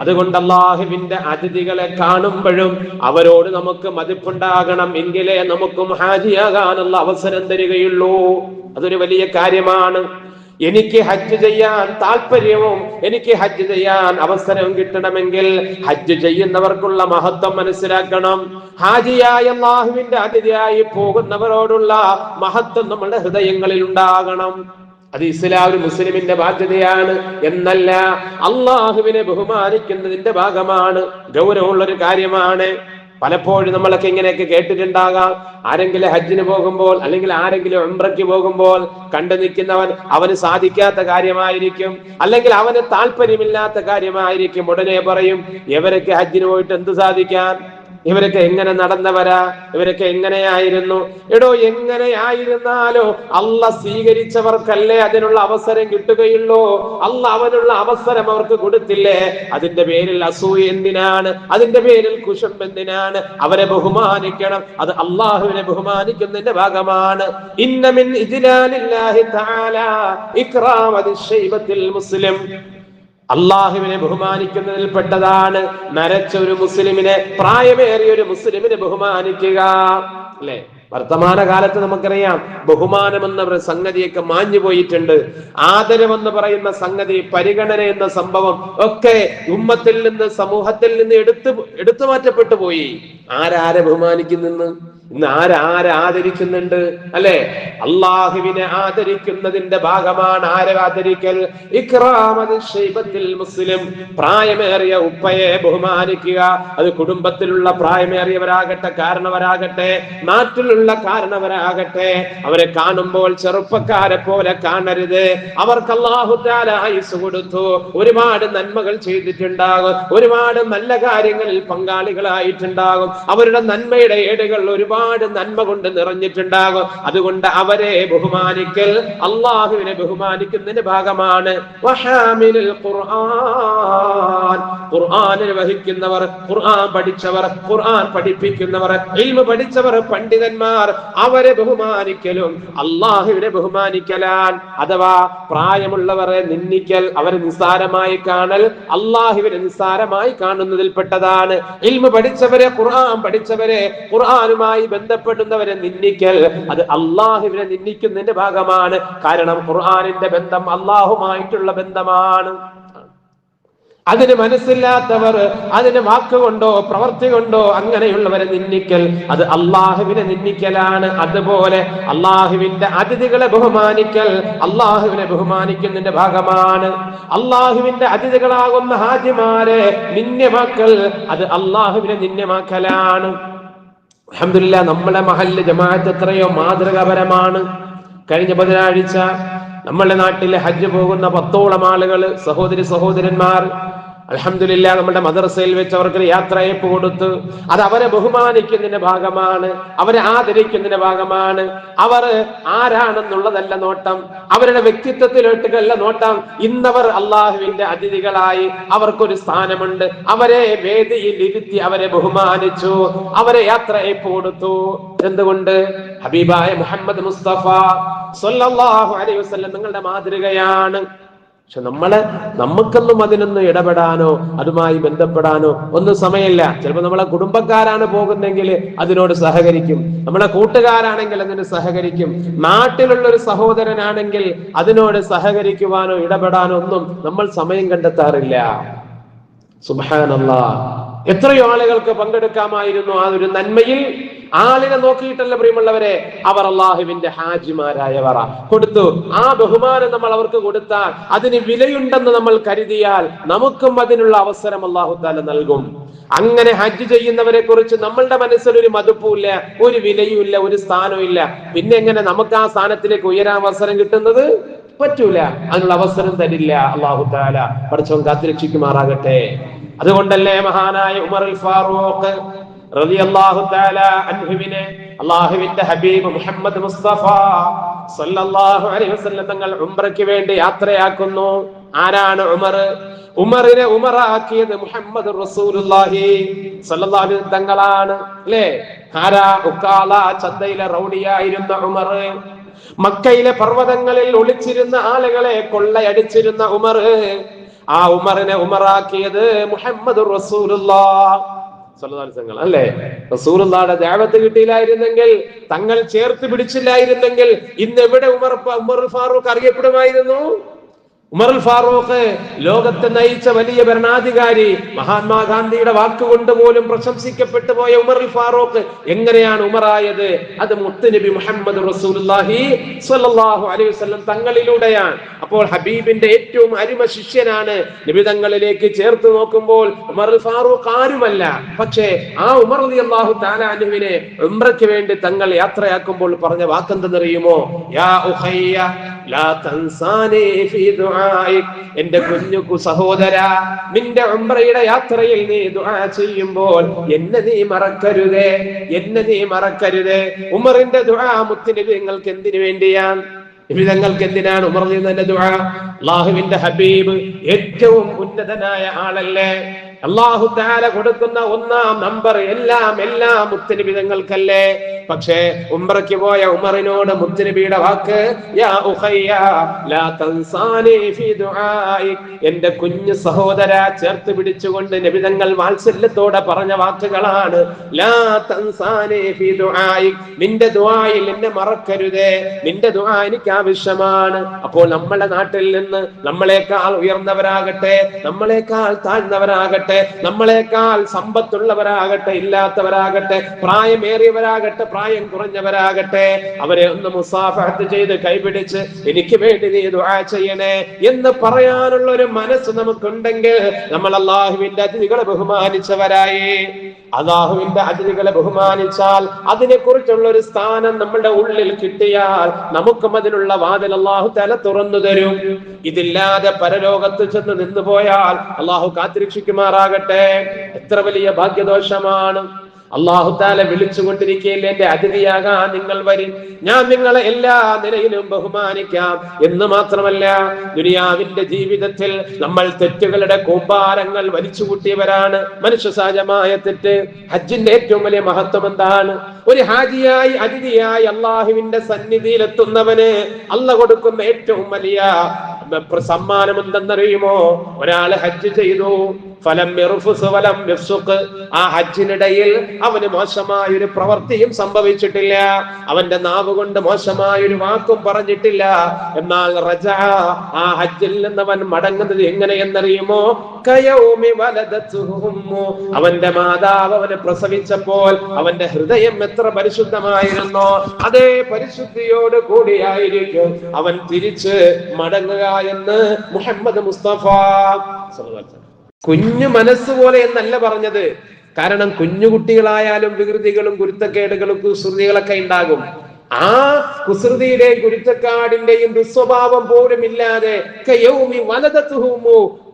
A: അതുകൊണ്ട് അള്ളാഹുവിന്റെ അതിഥികളെ കാണുമ്പോഴും അവരോട് നമുക്ക് മതിപ്പുണ്ടാകണം. എങ്കിലേ നമുക്കും ഹാജിയാകാനുള്ള അവസരം തരികയുള്ളൂ. അതൊരു വലിയ കാര്യമാണ്. എനിക്ക് ഹജ്ജ് ചെയ്യാൻ താല്പര്യവും എനിക്ക് ഹജ്ജ് ചെയ്യാൻ അവസരവും കിട്ടണമെങ്കിൽ ഹജ്ജ് ചെയ്യുന്നവർക്കുള്ള മഹത്വം മനസ്സിലാക്കണം. ഹാജിയായ അള്ളാഹുവിന്റെ അതിഥിയായി പോകുന്നവരോടുള്ള മഹത്വം നമ്മുടെ ഹൃദയങ്ങളിൽ ഉണ്ടാകണം. അത് ഇസ്ലാം ഒരു മുസ്ലിമിന്റെ ബാധ്യതയാണ് എന്നല്ല അള്ളാഹുവിനെ ബഹുമാനിക്കുന്നതിന്റെ ഭാഗമാണ് ഗൗരവമുള്ള ഒരു കാര്യമാണ്. പലപ്പോഴും നമ്മളൊക്കെ ഇങ്ങനെയൊക്കെ കേട്ടിട്ടുണ്ടാകാം. ആരെങ്കിലും ഹജ്ജിന് പോകുമ്പോൾ അല്ലെങ്കിൽ ആരെങ്കിലും ഉംറയ്ക്ക് പോകുമ്പോൾ കണ്ടു നിൽക്കുന്നവൻ അവന് സാധിക്കാത്ത കാര്യമായിരിക്കും. അല്ലെങ്കിൽ അവന് താല്പര്യമില്ലാത്ത കാര്യമായിരിക്കും. ഉടനെ പറയും ഇവരൊക്കെ ഹജ്ജിന് പോയിട്ട് എന്ത് സാധിക്കാൻ? ഇവരൊക്കെ എങ്ങനെ നടന്നവരാ? ഇവരൊക്കെ എങ്ങനെയായിരുന്നു? എടോ എങ്ങനെയായിരുന്നാലോ അല്ല സ്വീകരിച്ചവർക്കല്ലേ അതിനുള്ള അവസരം കിട്ടുകയുള്ളൂ. അല്ല അവനുള്ള അവസരം അവർക്ക് കൊടുത്തില്ലേ? അതിന്റെ പേരിൽ അസൂയ എന്തിനാണ്? അതിന്റെ പേരിൽ കുശം എന്തിനാണ്? അവരെ ബഹുമാനിക്കണം. അത് അള്ളാഹുവിനെ ബഹുമാനിക്കുന്നതിന്റെ ഭാഗമാണ്. ഇന്നമിൻ മുസ്ലിം. അള്ളാഹുവിനെ ബഹുമാനിക്കുന്നതിൽ പെട്ടതാണ്. നരച്ച ഒരു മുസ്ലിമിനെ പ്രായമേറിയ ഒരു മുസ്ലിമിനെ ബഹുമാനിക്കുക. അല്ലെ? വർത്തമാന കാലത്ത് നമുക്കറിയാം ബഹുമാനം എന്ന സംഗതിയൊക്കെ മാഞ്ഞു പോയിട്ടുണ്ട്. ആദരവെന്ന് പറയുന്ന സംഗതി പരിഗണന എന്ന സംഭവം ഒക്കെ ഉമ്മത്തിൽ നിന്ന് സമൂഹത്തിൽ നിന്ന് എടുത്തു എടുത്തു മാറ്റപ്പെട്ടു പോയി. ആരാരെ ബഹുമാനിക്കുന്നെന്ന്? ഇന്ന് ആരാരെ ആദരിക്കുന്നുണ്ട്? അല്ലെ? അള്ളാഹുവിനെ ആദരിക്കുന്നതിന്റെ ഭാഗമാണ് ആരെ ആദരിക്കൽ? ഇക്രാമത് ഷൈബത്തിൽ മുസ്ലിം പ്രായമേറിയ ഉപ്പയെ ബഹുമാനിക്കുക. അത് കുടുംബത്തിലുള്ള പ്രായമേറിയവരാകട്ടെ കാരണവരാകട്ടെ നാട്ടിലുള്ള കാരണവരാകട്ടെ. അവരെ കാണുമ്പോൾ ചെറുപ്പക്കാരെ പോലെ കാണരുത്. അവർക്ക് അള്ളാഹു ആയുസ് കൊടുത്തു. ഒരുപാട് നന്മകൾ ചെയ്തിട്ടുണ്ടാകും. ഒരുപാട് നല്ല കാര്യങ്ങളിൽ പങ്കാളികളായിട്ടുണ്ടാകും. അവരുടെ നന്മയുടെ ഏടുകൾ ഒരുപാട് നന്മ കൊണ്ട് നിറഞ്ഞിട്ടുണ്ടാകും. അതുകൊണ്ട് അവരെ ബഹുമാനിക്കൽ അള്ളാഹുവിനെ ബഹുമാനിക്കുന്നതിന്റെ ഭാഗമാണ്. വഹിക്കുന്നവർ ഖുർആൻ. പഠിച്ചവർ ഖുർആൻ പഠിപ്പിക്കുന്നവർ ഇൽമ പഠിച്ചവർ പണ്ഡിതന്മാർ അവരെ ബഹുമാനിക്കലും അള്ളാഹുവിനെ ബഹുമാനിക്കലാൻ അഥവാ പ്രായമുള്ളവരെ നിന്ദിക്കൽ അവരെ നിസ്സാരമായി കാണൽ അള്ളാഹുവിനെ നിസ്സാരമായി കാണുന്നതിൽപ്പെട്ടതാണ്. ഇൽമ പഠിച്ചവരെ ഖുർആൻ പഠിച്ചവരെ ഖുർആനുമായി ബന്ധപ്പെടുന്നവരെ നിന്ദിക്കൽ അത് അള്ളാഹുവിനെ നിന്ദിക്കുന്നതിന്റെ ഭാഗമാണ്. കാരണം ഖുർആാനിന്റെ ബന്ധം അള്ളാഹുമായിട്ടുള്ള ബന്ധമാണ്. അതിന് മനസ്സില്ലാത്തവർ അതിന് വാക്കുകൊണ്ടോ പ്രവർത്തി കൊണ്ടോ അങ്ങനെയുള്ളവരെ നിന്ദിക്കൽ അത് അള്ളാഹുവിനെ നിന്ദിക്കലാണ്. അതുപോലെ അള്ളാഹുവിന്റെ അതിഥികളെ ബഹുമാനിക്കൽ അള്ളാഹുവിനെ ബഹുമാനിക്കുന്നതിന്റെ ഭാഗമാണ്. അള്ളാഹുവിന്റെ അതിഥികളാകുന്ന ഹാജിമാരെ നിന്യമാക്കൽ അത് അള്ളാഹുവിനെ നിന്യമാക്കലാണ് അഹമ്മദില്ല നമ്മളെ മഹല്ല് ജമാഅത്ത് എത്രയോ മാതൃകാപരമാണ്. കഴിഞ്ഞ ബുധനാഴ്ച നമ്മുടെ നാട്ടിലെ ഹജ്ജ് പോകുന്ന പത്തോളം ആളുകൾ സഹോദരി സഹോദരന്മാർ അലഹമില്ല നമ്മുടെ മദർസയിൽ വെച്ച് അവർക്ക് യാത്രയപ്പ് കൊടുത്ത് അത് അവരെ ബഹുമാനിക്കുന്നതിന്റെ ഭാഗമാണ് അവരെ ആദരിക്കുന്നതിന്റെ ഭാഗമാണ്. അവർ ആരാണെന്നുള്ളതല്ല നോട്ടം. അവരുടെ വ്യക്തിത്വത്തിലോട്ടുകല്ല നോട്ടം. ഇന്നവർ അള്ളാഹുവിന്റെ അതിഥികളായി അവർക്കൊരു സ്ഥാനമുണ്ട്. അവരെ വേദിയിൽ ഇരുത്തി അവരെ ബഹുമാനിച്ചു. അവരെ യാത്രയപ്പ് കൊടുത്തു. എന്തുകൊണ്ട്? ഹബീബായ മുഹമ്മദ് മുസ്തഫ സല്ലല്ലാഹു അലൈഹി വസ്ലം നിങ്ങളുടെ മാതൃകയാണ്. പക്ഷെ നമ്മളെ നമുക്കൊന്നും അതിനൊന്നും ഇടപെടാനോ അതുമായി ബന്ധപ്പെടാനോ ഒന്നും സമയമില്ല. ചിലപ്പോൾ നമ്മളെ കുടുംബക്കാരാണ് പോകുന്നെങ്കിൽ അതിനോട് സഹകരിക്കും. നമ്മളെ കൂട്ടുകാരാണെങ്കിൽ അതിന് സഹകരിക്കും. നാട്ടിലുള്ള ഒരു സഹോദരനാണെങ്കിൽ അതിനോട് സഹകരിക്കുവാനോ ഇടപെടാനോ ഒന്നും നമ്മൾ സമയം കണ്ടെത്താറില്ല. സുബാനല്ല എത്രയോ ആളുകൾക്ക് പങ്കെടുക്കാമായിരുന്നു ആ ഒരു നന്മയിൽ. ആളിനെ നോക്കിയിട്ടല്ല പ്രിയമുള്ളവരെ അവർ അള്ളാഹുവിന്റെ ഹാജിമാരായവർ. കൊടുത്തു. ആ ബഹുമാനം നമ്മൾ അവർക്ക് കൊടുത്താൽ അതിന് വിലയുണ്ടെന്ന് നമ്മൾ കരുതിയാൽ നമുക്കും അതിനുള്ള അവസരം അള്ളാഹു താല നൽകും. അങ്ങനെ ഹജ്ജ് ചെയ്യുന്നവരെ കുറിച്ച് നമ്മളുടെ മനസ്സിൽ ഒരു മതിപ്പുമില്ല ഒരു വിലയും ഇല്ല ഒരു സ്ഥാനവും ഇല്ല പിന്നെ എങ്ങനെ നമുക്ക് ആ സ്ഥാനത്തിലേക്ക് ഉയരാൻ അവസരം കിട്ടുന്നത്? പറ്റൂല. അതിനുള്ള അവസരം തരില്ല അള്ളാഹു താല പഠിച്ചവൻ കാത്തിരക്ഷിക്കുമാറാകട്ടെ. അതുകൊണ്ടല്ലേ മഹാനായ ഉമർ ഫാറൂഖ് അൻഹുവിനെ അള്ളാഹുവിന്റെ ഹബീബ് മുഹമ്മദ് മുസ്തഫ സല്ലല്ലാഹു അലൈഹി വസല്ലം തങ്ങൾ ഉംറയ്ക്ക് വേണ്ടി യാത്രയാക്കുന്നു. ആരാണ് ഉമർ? ഉമറിനെ ഉമറാക്കിയത് മുഹമ്മദ് റസൂലുള്ളാഹി സല്ലല്ലാഹു അലൈഹി തങ്ങളാണ്. അല്ലേ? ആരാ? ഉക്കാല ചന്തയിലെ റൗഡിയായിരുന്ന ഉമർ. മക്കയിലെ പർവതങ്ങളിൽ ഒളിച്ചിരുന്ന ആളുകളെ കൊള്ളയടിച്ചിരുന്ന ഉമർ. ആ ഉമറിനെ ഉമറാക്കിയത് മുഹമ്മദ് അല്ലേ? റസൂലുള്ളാടെ ദേവത്ത് കിട്ടിയില്ലായിരുന്നെങ്കിൽ തങ്ങൾ ചേർത്ത് പിടിച്ചില്ലായിരുന്നെങ്കിൽ ഇന്ന് എവിടെ ഉമർ ഉമർ ഫാറൂഖ് അറിയപ്പെടുമായിരുന്നു? ഉമർ ഫാറൂഖ് ലോകത്തെ നയിച്ച വലിയ ഭരണാധികാരി മഹാത്മാഗാന്ധിയുടെ വാക്കുകൊണ്ട് പോലും പ്രശംസിക്കപ്പെട്ടു പോയ ഉമർ ഫാറൂഖ് എങ്ങനെയാണ് ഉമറായത്? അത് മുത്തുനബി മുഹമ്മദ് റസൂലുള്ളാഹി സ്വല്ലല്ലാഹു അലൈഹി വസല്ലം തങ്ങളിലൂടെയാണ്. അപ്പോൾ ഹബീബിന്റെ ഏറ്റവും അരിമ ശിഷ്യനാണ് നബി തങ്ങളിലേക്ക് ചേർത്ത് നോക്കുമ്പോൾ ഉമർ ഫാറൂഖ് ആരുമല്ല. പക്ഷേ ആ ഉമർ റളിയല്ലാഹു തആല അൻഹുവിനെ ഉംറയ്ക്ക് വേണ്ടി തങ്ങൾ യാത്രയാക്കുമ്പോൾ പറഞ്ഞ വാക്കെന്തെന്നറിയുമോ? യാ ഉഖയ്യ എന്റെ കുഞ്ഞുക്കു സഹോദര നിന്റെ ഉംറയുടെ യാത്രയിൽ നീ ദുആ ചെയ്യുമ്പോൾ എന്നെ നീ മറക്കരുതേ എന്നെ നീ മറക്കരുതേ. ഉമറിന്റെ ദുആ മുത്തിന് നിങ്ങൾക്ക് എന്തിനു വേണ്ടിയാണ്? വിധങ്ങൾക്ക് എന്തിനാണ് ഉമർ തന്നെ ദുആ? അള്ളാഹുവിന്റെ ഹബീബ് ഏറ്റവും ഉന്നതനായ ആളല്ലേ. അള്ളാഹു താല കൊടുക്കുന്ന ഒന്നാം നമ്പർ എല്ലാം എല്ലാം മുത്തനബിതങ്ങൾക്കല്ലേ പക്ഷേ ഉംറയ്ക്ക് പോയ ഉമറിനോട് മുത്തുനബിയുടെ വാക്ക് യാ ഉഖയ്യ ലാ കുഞ്ഞു സഹോദര ചേർത്ത് പിടിച്ചുകൊണ്ട് നബിതങ്ങൾ വാത്സല്യത്തോടെ പറഞ്ഞ വാക്കുകളാണ് ലാ നിന്റെ ദുആയിൽ എന്നെ മറക്കരുതേ നിന്റെ ദുആ എനിക്ക് ആവശ്യമാണ്. അപ്പോൾ നമ്മുടെ നാട്ടിൽ നിന്ന് നമ്മളെക്കാൾ ഉയർന്നവരാകട്ടെ നമ്മളെക്കാൾ താഴ്ന്നവരാകട്ടെ നമ്മളെക്കാൾ സമ്പത്തുള്ളവരാകട്ടെ ഇല്ലാത്തവരാകട്ടെ പ്രായമേറിയവരാകട്ടെ പ്രായം കുറഞ്ഞവരാകട്ടെ അവരെ ഒന്ന് മുസാഫഹത്ത് ചെയ്ത് കൈപിടിച്ച് എനിക്ക് വേണ്ടി നീ ദുആ ചെയ്യണേ എന്ന് പറയാനുള്ള ഒരു മനസ്സ് നമുക്കുണ്ടെങ്കിൽ നമ്മൾ അള്ളാഹുവിന്റെ അതിഥികളെ ബഹുമാനിച്ചവരായി. അള്ളാഹുവിന്റെ അതിഥികളെ ബഹുമാനിച്ചാൽ അതിനെ കുറിച്ചുള്ള ഒരു സ്ഥാനം നമ്മുടെ ഉള്ളിൽ കിട്ടിയാൽ നമുക്കും അതിനുള്ള വാതിൽ അള്ളാഹു തല തുറന്നു തരും. ഇതില്ലാതെ പരലോകത്ത് ചെന്ന് നിന്നു പോയാൽ അള്ളാഹു കാത്തിരക്ഷിക്കുമാറാകട്ടെ. എത്ര വലിയ ഭാഗ്യദോഷമാണ്. അള്ളാഹു താല വിളിച്ചുകൊണ്ടിരിക്കുകയില്ല എന്റെ അതിഥിയാകാൻ നിങ്ങൾ വരും. ഞാൻ നിങ്ങളെ എല്ലാ നിലയിലും ബഹുമാനിക്കാം. എന്ന് മാത്രമല്ല ദുനിയാവിന്റെ ജീവിതത്തിൽ നമ്മൾ തെറ്റുകളുടെ കൂമ്പാരങ്ങൾ വലിച്ചു കൂട്ടിയവരാണ് മനുഷ്യ സഹജമായ തെറ്റ്. ഹജ്ജിന്റെ ഏറ്റവും വലിയ മഹത്വം എന്താണ്? ഒരു ഹാജിയായി അതിഥിയായി അള്ളാഹുവിന്റെ സന്നിധിയിൽ എത്തുന്നവന് അല്ല കൊടുക്കുന്ന ഏറ്റവും വലിയ സമ്മാനം എന്തെന്നറിയുമോ ഒരാൾ ഹജ്ജ് ചെയ്തു ഫലം. ആ ഹജ്ജിനിടയിൽ അവന് മോശമായ ഒരു പ്രവൃത്തിയും സംഭവിച്ചിട്ടില്ല അവന്റെ നാവ് കൊണ്ട് മോശമായ ഒരു വാക്കും പറഞ്ഞിട്ടില്ല എന്നാൽ റജ ആ ഹജ്ജിൽ നിന്നവൻ മടങ്ങുന്നത് എങ്ങനെയെന്നറിയുമോ. അവന്റെ മാതാവ് അവനെ പ്രസവിച്ചപ്പോൾ അവന്റെ ഹൃദയം എത്ര പരിശുദ്ധമായിരുന്നോ അതേ പരിശുദ്ധിയോട് കൂടിയായിരിക്കും അവൻ തിരിച്ച് മടങ്ങുക എന്ന് മുഹമ്മദ് മുസ്തഫ. കുഞ്ഞു മനസ്സ് പോലെ എന്നല്ല പറഞ്ഞത്. കാരണം കുഞ്ഞുകുട്ടികളായാലും വികൃതികളും കുരുത്തക്കേടുകളും കുസൃതികളൊക്കെ ഉണ്ടാകും. ആ കുസൃതിയുടെയും കുരുത്തക്കാടിന്റെയും ദുസ്വഭാവം പോലും ഇല്ലാതെ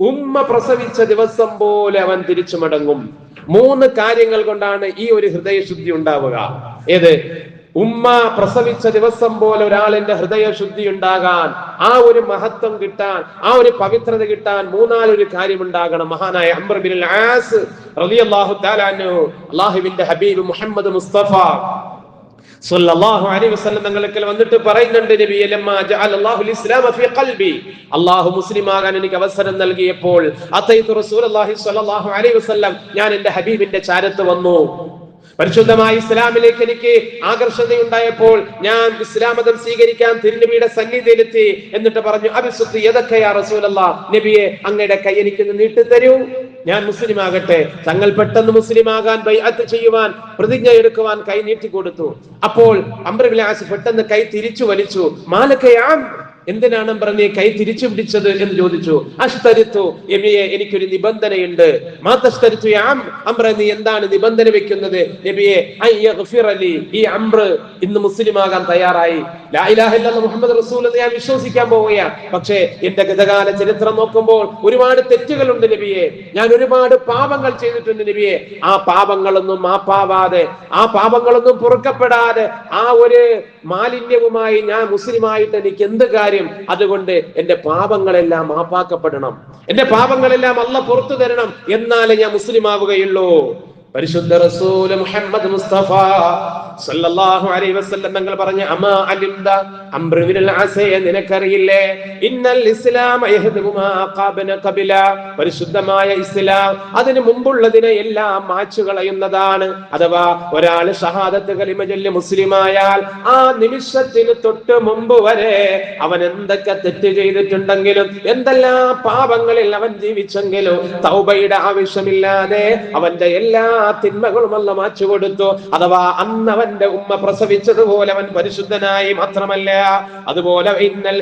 A: ഉമ്മ പ്രസവിച്ച ദിവസം പോലെ അവൻ തിരിച്ചു മടങ്ങും മൂന്ന് കാര്യങ്ങൾ കൊണ്ടാണ് ഈ ഒരു ഹൃദയശുദ്ധി ഉണ്ടാവുക. ഏത്? ഉമ്മ പ്രസവിച്ച ദിവസം പോലെ ഒരാളിന്റെ ഹൃദയശുദ്ധി ഉണ്ടാകാൻ ആ ഒരു മഹത്വം കിട്ടാൻ ആ ഒരു പവിത്രത കിട്ടാൻ മൂന്നാലൊരു കാര്യം ഉണ്ടാകണം മഹാനായ അംബർ ബിൻ ആസ് ഹബീബ് മുഹമ്മദ് മുസ്തഫ അലൈഹി വസല്ലം വന്നിട്ട് പറയുന്നുണ്ട് നബി ലമ്മ ജഅലല്ലാഹു ഇസ്ലാമ ഫീ ഖൽബി. അല്ലാഹു മുസ്ലിമാകാൻ എനിക്ക് അവസരം നൽകിയപ്പോൾ അതൈതു റസൂലുള്ളാഹി സ്വല്ലല്ലാഹു അലൈഹി വസല്ലം ഞാൻ എന്റെ ഹബീബിന്റെ ചാരത്ത് വന്നു. പരിശുദ്ധമായ ഇസ്ലാമിലേക്ക് എനിക്ക് ആകർഷതയുണ്ടായപ്പോൾ ഞാൻ ഇസ്ലാം മതം സ്വീകരിക്കാൻ തിരുനബിയുടെ സന്നിധിയിലെത്തി എന്നിട്ട് പറഞ്ഞു അഭിസുദ്ധി ഏതൊക്കെയാ റസൂലല്ല? നബിയെ അങ്ങയുടെ കൈ എനിക്ക് നീട്ടി തരൂ ഞാൻ മുസ്ലിം ആകട്ടെ തങ്ങൾ പെട്ടെന്ന് മുസ്ലിം ആകാൻ ബൈഅത്ത് ചെയ്യുവാൻ പ്രതിജ്ഞ എടുക്കുവാൻ കൈ നീട്ടിക്കൊടുത്തു. അപ്പോൾ അംബ്രവിലാസ് പെട്ടെന്ന് കൈ തിരിച്ചു വലിച്ചു. മാലക്കയാം. എന്തിനാണ് പറഞ്ഞ് കൈ തിരിച്ചു പിടിച്ചത് എന്ന് ചോദിച്ചു. അഷ്തരുത്തു എമിയെ എനിക്കൊരു നിബന്ധനയുണ്ട്. മാതഷ്തരിത്തു യാം അമ്ര നീ എന്താണ് നിബന്ധന വെക്കുന്നത്? നബിയെ ഈ അമ്ര ഇന്ന് മുസ്ലിം ആകാൻ തയ്യാറായി മുഹമ്മദ് റസൂൽ എന്ന് ഞാൻ വിശ്വസിക്കാൻ പോവുകയാണ് പക്ഷേ എന്റെ ഗതകാല ചരിത്രം നോക്കുമ്പോൾ ഒരുപാട് തെറ്റുകളുണ്ട് നബിയെ. ഞാൻ ഒരുപാട് പാപങ്ങൾ ചെയ്തിട്ടുണ്ട് നബിയെ. ആ പാപങ്ങളൊന്നും മാപ്പാവാതെ ആ പാപങ്ങളൊന്നും പൊറുക്കപ്പെടാതെ ആ ഒരു മാലിന്യവുമായി ഞാൻ മുസ്ലിമായിട്ട് എനിക്ക് എന്ത് കാര്യം അതുകൊണ്ട് എന്റെ പാപങ്ങളെല്ലാം മാപ്പാക്കപ്പെടണം. എന്റെ പാപങ്ങളെല്ലാം അല്ല പുറത്തു തരണം. എന്നാലേ ഞാൻ മുസ്ലിം ആവുകയുള്ളൂ പരിശുദ്ധ റസൂൽ മുഹമ്മദ് മുസ്തഫ സല്ലല്ലാഹു അലൈഹി വസല്ലം തങ്ങൾ പറഞ്ഞു അമാ അലിംദ അംറുവിൽ അസയ നിനക്കറിയില്ലേ? ഇന്നൽ ഇസ്ലാം യഹ്ദുമാ ഖാബന ഖബില. പരിശുദ്ധമായ ഇസ്ലാം അതിന് മുമ്പുള്ളതിനെ എല്ലാം മാച്ചു കളയുന്നതാണ്. അഥവാ ഒരാൾ ഷഹാദത്ത് കലിമ ചൊല്ലി മുസ്ലിമായാൽ ആ നിമിഷത്തിന് തൊട്ട് മുമ്പ് വരെ അവൻ എന്തൊക്കെ തെറ്റ് ചെയ്തിട്ടുണ്ടെങ്കിലും എന്തെല്ലാം പാപങ്ങളിൽ അവൻ ജീവിച്ചെങ്കിലും തൗബയുടെ ആവശ്യമില്ലാതെ അവന്റെ എല്ലാ തിന്മകളും അല്ല മാച്ചു കൊടുത്തു. അഥവാ അന്നവന്റെ ഉമ്മ പ്രസവിച്ചതുപോലെ അവൻ പരിശുദ്ധനായി മാത്രമല്ല. അതുപോലെ ഇന്നൽ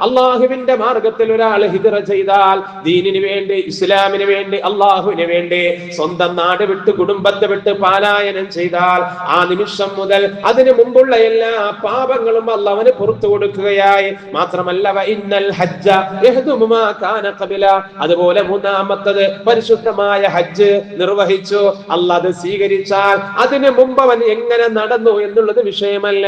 A: അല്ലാഹുവിന്റെ മാർഗത്തിൽ ഒരാൾ ഹിജ്റ ചെയ്താൽ ദീനിന് വേണ്ടി ഇസ്ലാമിന് വേണ്ടി അള്ളാഹുവിന് വേണ്ടി സ്വന്തം നാട് വിട്ട് കുടുംബത്തെ വിട്ട് പാലായനം ചെയ്താൽ ആ നിമിഷം മുതൽ അതിനു മുമ്പുള്ള എല്ലാ പാപങ്ങളും അല്ല അവന് പുറത്തു കൊടുക്കുകയായി. മാത്രമല്ല ഇന്നൽ ഹജ്ജ അതുപോലെ മൂന്നാമത്തത് പരിശുദ്ധമായ ഹജ്ജ് നിർവഹിച്ചു. അല്ല അത് സ്വീകരിച്ചാൽ അതിനു മുമ്പ് അവൻ എങ്ങനെ നടന്നു എന്നുള്ളത് വിഷയമല്ല.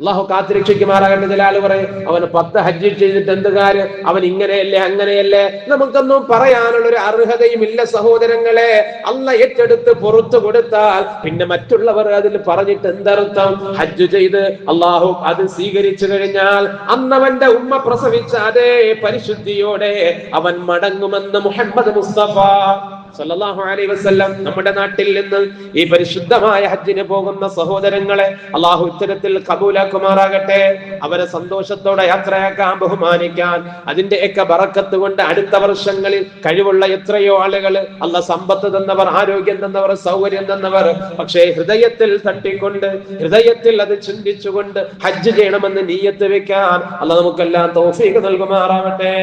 A: അള്ളാഹു കാത്തിരക്ഷിക്കുമാറാകട്ടെ ജലാൽ പറയും. അവന് പത്ത് ഹജ്ജ് ചെയ്തിട്ട് എന്ത് കാര്യം? അവൻ ഇങ്ങനെയല്ലേ അങ്ങനെയല്ലേ? നമുക്കൊന്നും പറയാനുള്ള ഒരു അർഹതയും ഇല്ല സഹോദരങ്ങളെ. അല്ല ഏറ്റെടുത്ത് പുറത്തു കൊടുത്താൽ പിന്നെ മറ്റുള്ളവർ അതിൽ പറഞ്ഞിട്ട് എന്തർത്ഥം? ഹജ്ജ് ചെയ്ത് അള്ളാഹു അത് സ്വീകരിച്ചു കഴിഞ്ഞാൽ അന്നവന്റെ ഉമ്മ പ്രസവിച്ച അതേ പരിശുദ്ധിയോടെ അവൻ മടങ്ങുമെന്ന് മുഹമ്മദ് മുസ്തഫ സല്ലല്ലാഹു അലൈഹി വസല്ലം നമ്മുടെ നാട്ടിൽ നിന്ന് ഈ പരിശുദ്ധമായ ഹജ്ജിന് പോകുന്ന സഹോദരങ്ങളെ അള്ളാഹു ഇത്തരത്തിൽ കബൂലാക്കുമാറാകട്ടെ. അവരെ സന്തോഷത്തോടെ യാത്രയാക്കാൻ ബഹുമാനിക്കാൻ അതിന്റെയൊക്കെ ബറക്കത്ത് കൊണ്ട് അടുത്ത വർഷങ്ങളിൽ കഴിവുള്ള എത്രയോ ആളുകൾ അല്ല സമ്പത്ത് തന്നവർ ആരോഗ്യം തന്നവർ സൗകര്യം തന്നവർ പക്ഷേ ഹൃദയത്തിൽ തട്ടിക്കൊണ്ട് ഹൃദയത്തിൽ അത് ചിന്തിച്ചുകൊണ്ട് ഹജ്ജ് ചെയ്യണമെന്ന് നീയത്ത് വെക്കാൻ അല്ല നമുക്കെല്ലാം തോഫീക്ക് നൽകുമാറാവട്ടെ.